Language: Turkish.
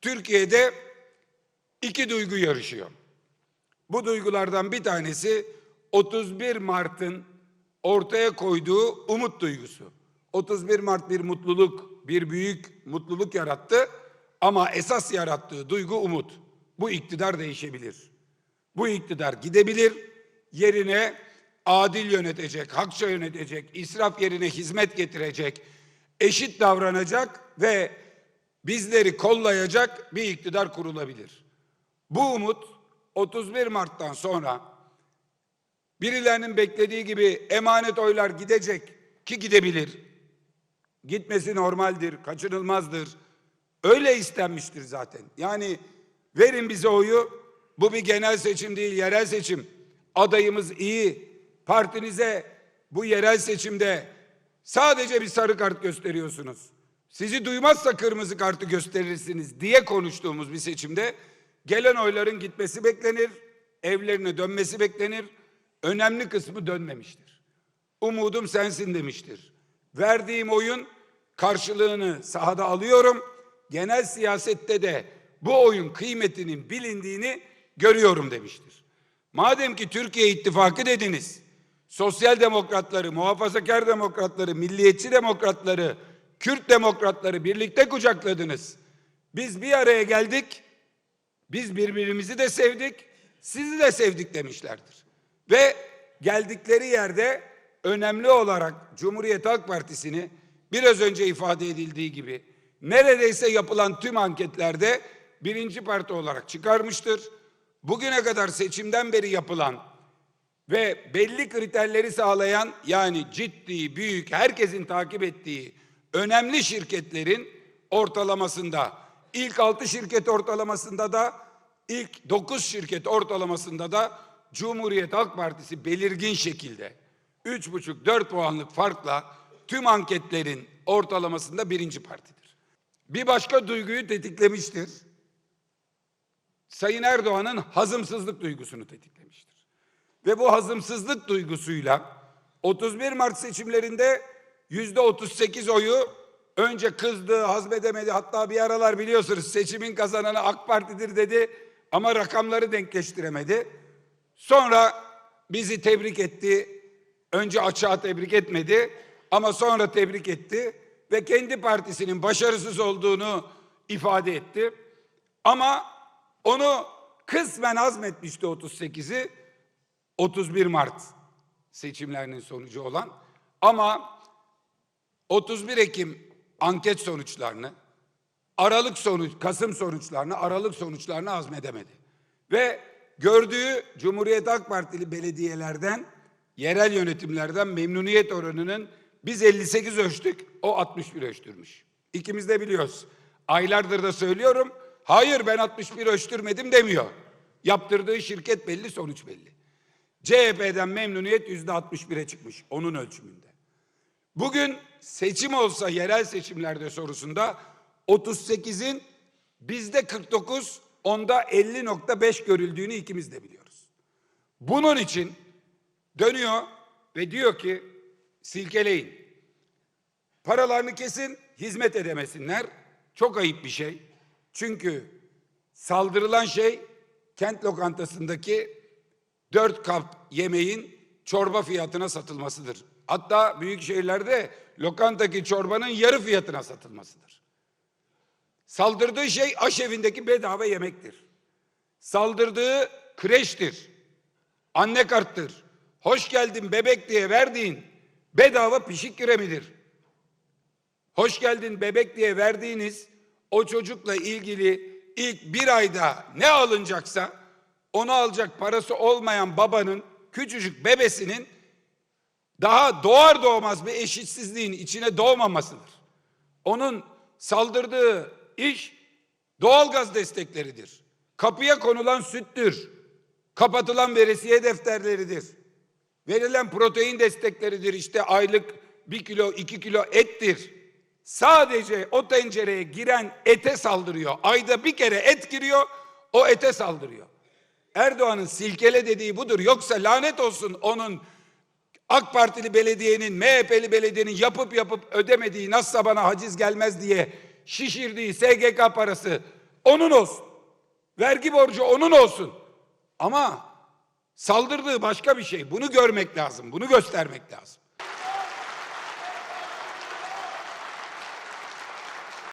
Türkiye'de iki duygu yarışıyor. Bu duygulardan bir tanesi 31 Mart'ın ortaya koyduğu umut duygusu. 31 Mart bir mutluluk, bir büyük mutluluk yarattı ama esas yarattığı duygu umut. Bu iktidar değişebilir. Bu iktidar gidebilir. Yerine adil yönetecek, hakça yönetecek, israf yerine hizmet getirecek, eşit davranacak ve bizleri kollayacak bir iktidar kurulabilir. Bu umut 31 Mart'tan sonra birilerinin beklediği gibi emanet oylar gidecek ki gidebilir. Gitmesi normaldir, kaçınılmazdır. Öyle istenmiştir zaten. Yani verin bize oyu. Bu bir genel seçim değil, yerel seçim. Adayımız iyi. Partinize bu yerel seçimde sadece bir sarı kart gösteriyorsunuz. Sizi duymazsa kırmızı kartı gösterirsiniz diye konuştuğumuz bir seçimde gelen oyların gitmesi beklenir, evlerine dönmesi beklenir. Önemli kısmı dönmemiştir. Umudum sensin demiştir. Verdiğim oyun karşılığını sahada alıyorum. Genel siyasette de bu oyun kıymetinin bilindiğini görüyorum demiştir. Madem ki Türkiye ittifakı dediniz, sosyal demokratları, muhafazakar demokratları, milliyetçi demokratları, Kürt demokratları birlikte kucakladınız. Biz bir araya geldik, biz birbirimizi de sevdik, sizi de sevdik demişlerdir. Ve geldikleri yerde önemli olarak Cumhuriyet Halk Partisi'ni biraz önce ifade edildiği gibi neredeyse yapılan tüm anketlerde birinci parti olarak çıkarmıştır. Bugüne kadar seçimden beri yapılan ve belli kriterleri sağlayan yani ciddi, büyük, herkesin takip ettiği önemli şirketlerin ortalamasında ilk 6 şirket ortalamasında da ilk 9 şirket ortalamasında da Cumhuriyet Halk Partisi belirgin şekilde 3,5-4 puanlık farkla tüm anketlerin ortalamasında birinci partidir. Bir başka duyguyu tetiklemiştir. Sayın Erdoğan'ın hazımsızlık duygusunu tetiklemiştir. Ve bu hazımsızlık duygusuyla 31 Mart seçimlerinde yüzde 38 oyu önce kızdı, hazmedemedi. Hatta bir aralar biliyorsunuz seçimin kazananı AK Parti'dir dedi ama rakamları denkleştiremedi. Sonra bizi tebrik etti. Önce açığa tebrik etmedi ama sonra tebrik etti ve kendi partisinin başarısız olduğunu ifade etti. Ama onu kısmen azmetmişti 38'i 31 Mart seçimlerinin sonucu olan ama 31 Ekim anket sonuçlarını Aralık sonuç Kasım sonuçlarını Aralık sonuçlarını azmedemedi. Ve gördüğü Cumhuriyet Halk Partili belediyelerden yerel yönetimlerden memnuniyet oranının biz 58 ölçtük, o 61 ölçtürmüş. İkimiz de biliyoruz. Aylardır da söylüyorum. Hayır ben 61 ölçtürmedim demiyor. Yaptırdığı şirket belli, sonuç belli. CHP'den memnuniyet yüzde 61'e çıkmış onun ölçümünde. Bugün seçim olsa yerel seçimlerde sorusunda 38'in bizde 49, onda 50.5 görüldüğünü ikimiz de biliyoruz. Bunun için dönüyor ve diyor ki silkeleyin. Paralarını kesin, hizmet edemesinler. Çok ayıp bir şey. Çünkü saldırılan şey kent lokantasındaki dört kap yemeğin çorba fiyatına satılmasıdır. Hatta büyük şehirlerde lokantaki çorbanın yarı fiyatına satılmasıdır. Saldırdığı şey aşevindeki bedava yemektir. Saldırdığı kreştir. Anne karttır. Hoş geldin bebek diye verdiğin bedava pişik kiremidir. Hoş geldin bebek diye verdiğiniz o çocukla ilgili ilk bir ayda ne alınacaksa onu alacak parası olmayan babanın küçücük bebesinin daha doğar doğmaz bir eşitsizliğin içine doğmamasıdır. Onun saldırdığı iş doğalgaz destekleridir. Kapıya konulan süttür. Kapatılan veresiye defterleridir. Verilen protein destekleridir. İşte aylık bir kilo iki kilo ettir. Sadece o tencereye giren ete saldırıyor. Ayda bir kere et giriyor, o ete saldırıyor. Erdoğan'ın silkele dediği budur. Yoksa lanet olsun onun AK Partili belediyenin, MHP'li belediyenin yapıp yapıp ödemediği nasılsa bana haciz gelmez diye şişirdiği SGK parası Onun olsun. Vergi borcu onun olsun. Ama saldırdığı başka bir şey. Bunu görmek lazım. Bunu göstermek lazım.